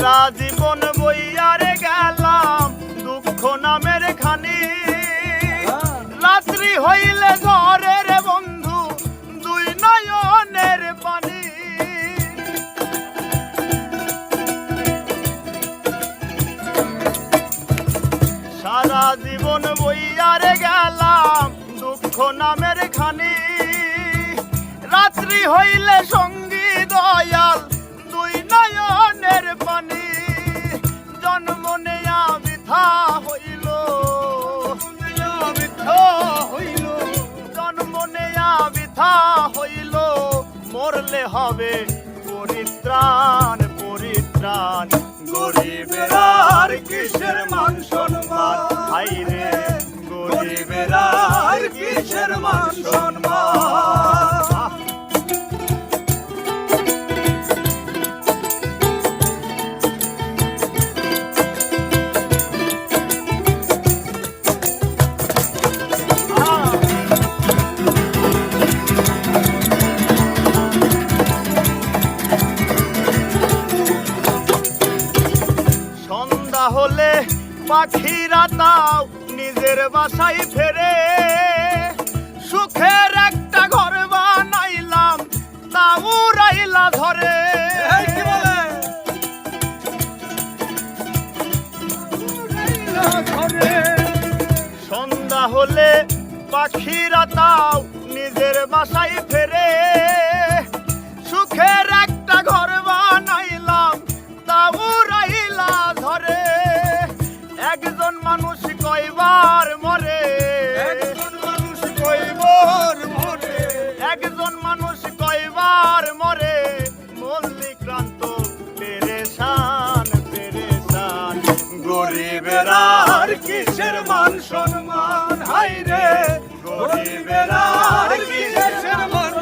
সারা জীবন বইয়ারে গেলাম দুঃখ নামের খানি। রাত্রি হইলে ঘরের বন্ধু দুই নয়নের পানি সারা জীবন বইয়ারে গেলাম দুঃখ নামের খানি। রাত্রি হইলে সঙ্গী দয়াল বৃথা হইল। হইল। জন্ম নেয়া বৃথা হইল। মরলে হবে পরিত্রাণ পরিত্রাণ। গরিবের আর কিসের মান সম্মান? হাই রে গরিবের আর কিসের মান সম্মান? সন্ধ্যা হলে পাখিরা তাও নিজের বাসায় ফেরে। সুখের একটা ঘর বানাইলাম তাও রাইলা ধরে। সন্ধ্যা হলে পাখিরা তাও নিজের বাসায় মরে। একজন মানুষ কয়বার মরে। একজন মানুষ কয়বার মরে। মল্লিক্রান্ত পেরেশান পেরেশান। গরিবের আর কিসের মান সম্মান? হাই রে। গরিবের আর কিসের মান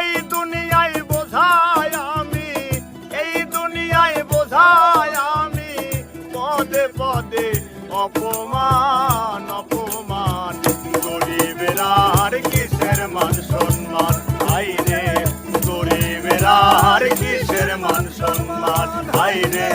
এই দুনিয়ায় বোঝায় আমি এই দুনিয়ায় বোঝায় আমি পদে পদে অপমান অপমান। গরিবের আর কিসের মান সম্মান? আইরে গরিবের আর কিসের মান সম্মান? আইরে